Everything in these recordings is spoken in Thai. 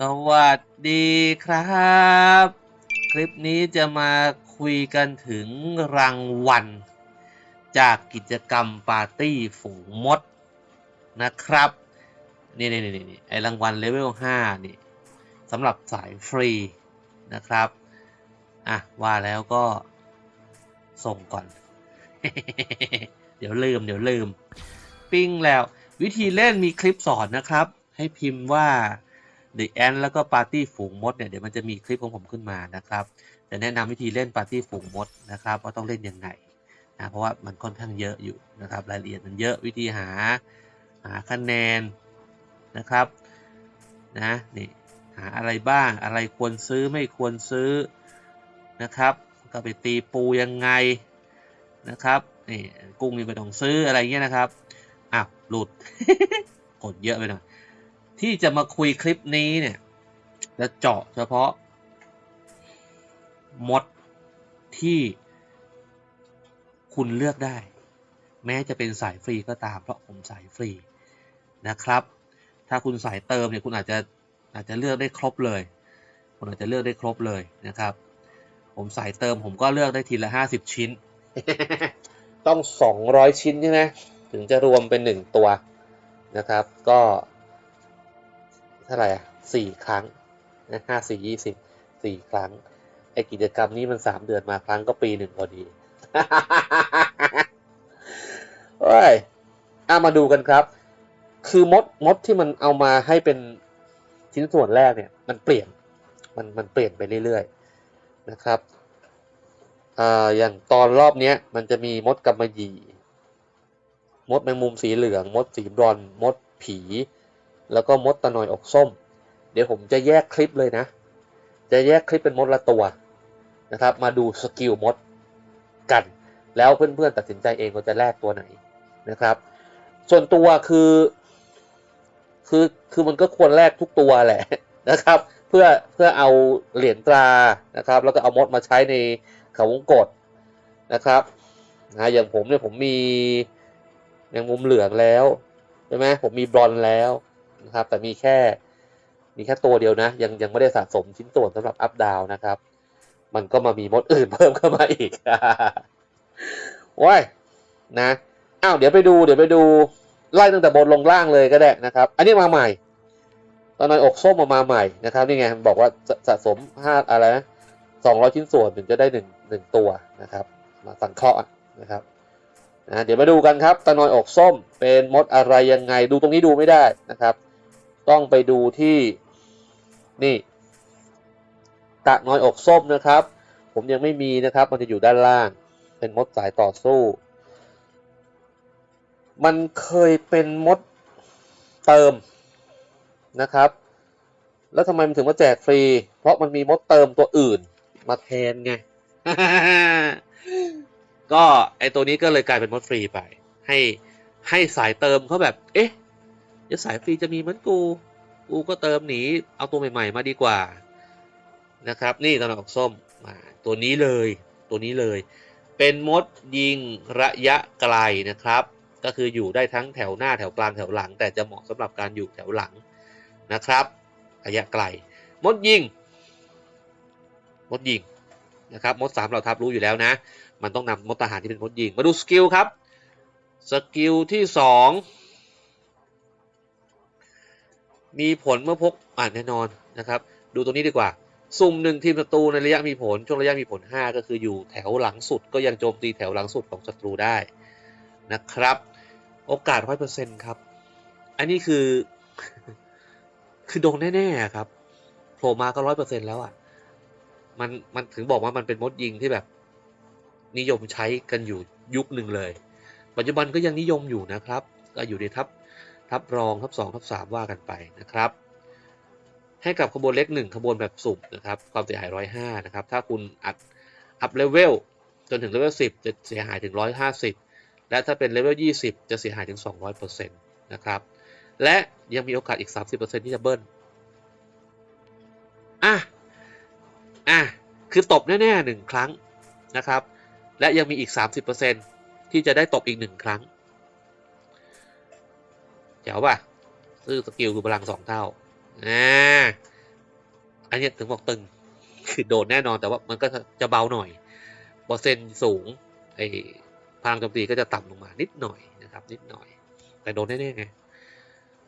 สวัสดีครับ คลิปนี้จะมาคุยกันถึงรางวัล จากกิจกรรมปาร์ตี้ฝูงมดนะครับ นี่นี่นี่นี่ไอรางวัลเลเวล5นี่สำหรับสายฟรีนะครับ อะ ว่าแล้วก็ส่งก่อน เดี๋ยวลืม เดี๋ยวลืม ปิ้งแล้ว วิธีเล่นมีคลิปสอนนะครับ ให้พิมพ์ว่า The Ant แล้วก็ปาร์ตี้ฝูงมดเนี่ยเดี๋ยวมันจะมีคลิปของผมขึ้นมานะครับจะแนะนำวิธีเล่นปาร์ตี้ฝูงมดนะครับว่าต้องเล่นยังไงนะเพราะว่ามันค่อนข้างเยอะอยู่นะครับรายละเอียดมันเยอะวิธีหาหาคะแนนนะครับนะนี่หาอะไรบ้างอะไรควรซื้อไม่ควรซื้อนะครับก็ไปตีปูยังไงนะครับนี่กุ้งนี่ไม่ต้องซื้ออะไรเงี้ยนะครับอ้าวหลุดกดเยอะไปหน่อย ที่จะมาคุยคลิปนี้เนี่ย จะเจาะเฉพาะ มดที่คุณเลือกได้ แม้จะเป็นสายฟรีก็ตาม เพราะผมสายฟรีนะครับ ถ้าคุณสายเติมเนี่ยคุณอาจจะอาจจะเลือกได้ครบเลย คุณอาจจะเลือกได้ครบเลยนะครับ ผมสายเติมผมก็เลือกได้ทีละห้าสิบชิ้น ต้องสองร้อยชิ้นใช่ไหมถึงจะรวมเป็นหนึ่งตัวนะครับ ก็ ท่าไหร่อะสี่ครั้งนะห้าสี่ยี่สิบสี่ครั้ง ไอกิจกรรมนี้มันสามเดือนมาครั้งก็ปีหนึ่งพอดีโอ้ยอามาดูกันครับ คือมดมดที่มันเอามาให้เป็นชิ้นส่วนแรกเนี่ย มันเปลี่ยน มันมันเปลี่ยนไปเรื่อยๆนะครับอ่าอย่างตอนรอบเนี้ย มันจะมีมดกำมะหยี่ มดแมงมุมสีเหลือง มดสีบรอน มดผี แล้วก็มดตะนอยอกส้ม เดี๋ยวผมจะแยกคลิปเลยนะ จะแยกคลิปเป็นมดละตัวนะครับ มาดูสกิลมดกัน แล้วเพื่อนๆตัดสินใจเองว่าจะแลกตัวไหนนะครับ ส่วนตัวคือคือคือมันก็ควรแลกทุกตัวแหละนะครับ เพื่อเพื่อเอาเหรียญตรานะครับ แล้วก็เอามดมาใช้ในเขาวงกฏนะครับนะอย่างผมเนี่ยผมมีแมงมุมเหลืองแล้วใช่ไหมผมมีบรอนแล้ว นะครับ แต่มีแค่ มีแค่ตัวเดียวนะ ยังยังไม่ได้สะสมชิ้นส่วนสำหรับอัพดาวนะครับ มันก็มามีมดอื่นเพิ่มเข้ามาอีกว้ายนะอ้าวเดี๋ยวไปดูเดี๋ยวไปดูไล่ตั้งแต่บนลงล่างเลยก็ได้นะครับ อันนี้มาใหม่ ตอนนั้นอกส้มมามาใหม่นะครับนี่ไงบอกว่าสสะสมห้าอะไรนะสองร้อยชิ้นส่วนถึงจะได้หนึ่งหนึ่งตัวนะครับ มาสังเคราะห์นะครับนะเดี๋ยวมาดูกันครับตะนอยอกส้มเป็นมดอะไรยังไงดูตรงนี้ดูไม่ได้นะครับ ต้องไปดูที่นี่ตะน้อยอกส้มนะครับ ผมยังไม่มีนะครับ มันจะอยู่ด้านล่าง เป็นมดสายต่อสู้ มันเคยเป็นมดเติมนะครับ แล้วทำไมมันถึงมาแจกฟรี เพราะมันมีมดเติมตัวอื่น มาแทนไง ก็ไอตัวนี้ก็เลยกลายเป็นมดฟรีไป ให้ให้สายเติมเขาแบบ เอ๊ะ เดี๋ยวสายฟรีจะมีเหมือนกู กูก็เติมหนี เอาตัวใหม่ ๆ มาดีกว่านะครับ นี่ตอนออกส้มมาตัวนี้เลย ตัวนี้เลย เป็นมดยิงระยะไกลนะครับ ก็คืออยู่ได้ทั้งแถวหน้าแถวกลางแถวหลัง แต่จะเหมาะสำหรับการอยู่แถวหลังนะครับระยะไกล มดยิง มดยิงนะครับมดสามเราทับรู้อยู่แล้วนะ มันต้องนำมดทหารที่เป็นมดยิง มาดูสกิลครับ สกิลที่สอง มีผลเมื่อพกอ่านแน่นอนนะครับ ดูตรงนี้ดีกว่า สุ่มหนึ่งทีมศัตรูในระยะมีผล ช่วงระยะมีผล 5 ก็คืออยู่แถวหลังสุด ก็ยังโจมตีแถวหลังสุดของศัตรูได้นะครับ โอกาส100%ครับ อันนี้คือ คือโดนแน่ๆครับโผล่มาก็100%แล้วอะมันมันถึงบอกว่ามันเป็นมดยิงที่แบบ นิยมใช้กันอยู่ยุคหนึ่งเลย ปัจจุบันก็ยังนิยมอยู่นะครับ ก็อยู่ในทับ ทับรองทับสองทับสามว่ากันไปนะครับ ให้กับขบวนเล็กหนึ่งขบวนแบบสุ่มนะครับ ความเสียหายร้อยห้านะครับ ถ้าคุณอัดอัพเลเวลจนถึงเลเวลสิบจะเสียหายถึงร้อยห้าสิบและถ้าเป็นเลเวลยี่สิบจะเสียหายถึงสองร้อยเปอร์เซ็นต์นะครับ และยังมีโอกาสอีกสามสิบเปอร์เซ็นต์ที่จะเบิ้ลอะอะคือตบแน่ๆหนึ่งครั้งนะครับ และยังมีอีก 30%ที่จะได้ตบอีกหนึ่งครั้ง เจ๋วป่ะซื้อสกิลคือพลังสองเท่าอ่าอันนี้ถึงบอกตึงคือโดนแน่นอนแต่ว่ามันก็จะเบาหน่อยเปอร์เซ็นต์สูงไอ้พลังโจมตีก็จะต่ำลงมานิดหน่อยนะครับนิดหน่อย แต่โดนแน่ๆไง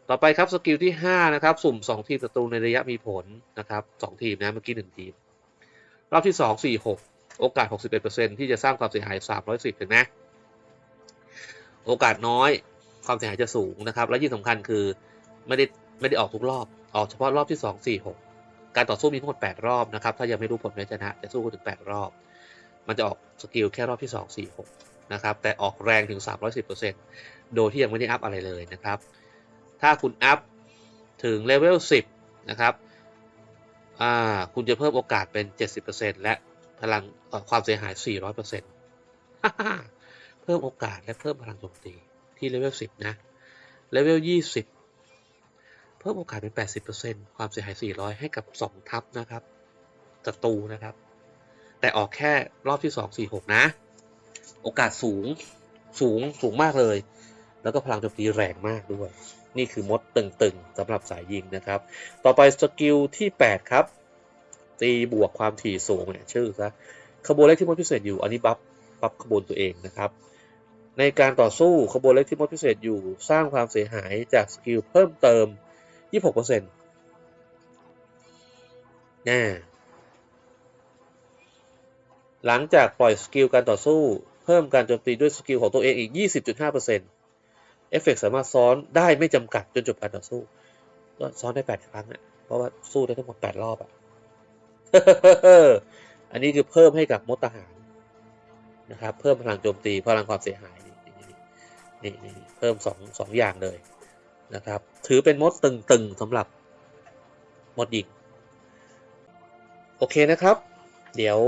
ต่อไปครับสกิลที่ 5 นะครับ สุ่ม 2 ทีมศัตรูในระยะมีผลนะครับ 2 ทีมนะเมื่อกี้ 1 ทีม รอบที่ 2 4 6 โอกาส 61%ที่จะสร้างความเสียหาย 310 ถึงนะ โอกาสน้อย ความเสียหายจะสูงนะครับ และที่สำคัญคือไม่ได้ไม่ได้ออกทุกรอบ ออกเฉพาะรอบที่ 2 4 6 การต่อสู้มีทั้งหมด8รอบนะครับ ถ้ายังไม่รู้ผลแพ้ชนะ จะสู้กันถึง 8 รอบ มันจะออกสกิลแค่รอบที่ 2 4 6 นะครับ แต่ออกแรงถึง 310%โดยที่ยังไม่ได้อัพอะไรเลยนะครับ ถ้าคุณอัพถึงเลเวล10 นะครับคุณจะเพิ่มโอกาสเป็น 70%และพลังความเสียหาย 400%เพิ่มโอกาสและเพิ่มพลังโจมตี ที่เลเวล10 นะ เลเวล20 เพิ่มโอกาสเป็น 80%ความเสียหาย 400 ให้กับ 2 ทัพนะครับศัตรูนะครับ แต่ออกแค่รอบที่ 2 4 6 นะ โอกาสสูงสูงสูงมากเลย แล้วก็พลังโจมตีแรงมากด้วย นี่คือมดตึงๆสำหรับสายยิงนะครับ ต่อไปสกิลที่ 8 ครับ ตีบวกความถี่สูงเนี่ยชื่อซะขบวนเล็กที่มดพิเศษอยู่อันนี้บัฟบัฟขบวนตัวเองนะครับ ในการต่อสู้ขบวนเล็กที่มดพิเศษอยู่สร้างความเสียหายจากสกิลเพิ่มเติม 26%แน่หลังจากปล่อยสกิลการต่อสู้ เพิ่มการโจมตีด้วยสกิลของตัวเองอีก 20.5%เอฟเฟกต์สามารถซ้อนได้ไม่จำกัดจนจบการต่อสู้ ก็ซ้อนได้ 8 ครั้งอะเพราะว่าสู้ได้ทั้งหมด 8 รอบอะอันนี้คือเพิ่มให้กับมดทหารนะครับ เพิ่มพลังโจมตี พลังความเสียหาย นี่นี่เพิ่มสองสองอย่างเลยนะครับ ถือเป็นมดตึงๆสำหรับมดหญิง โอเคนะครับ เดี๋ยว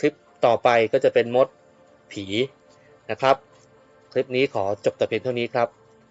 คลิปต่อไปก็จะเป็นมดผีนะครับ คลิปนี้ขอจบแต่เพียงเท่านี้ครับ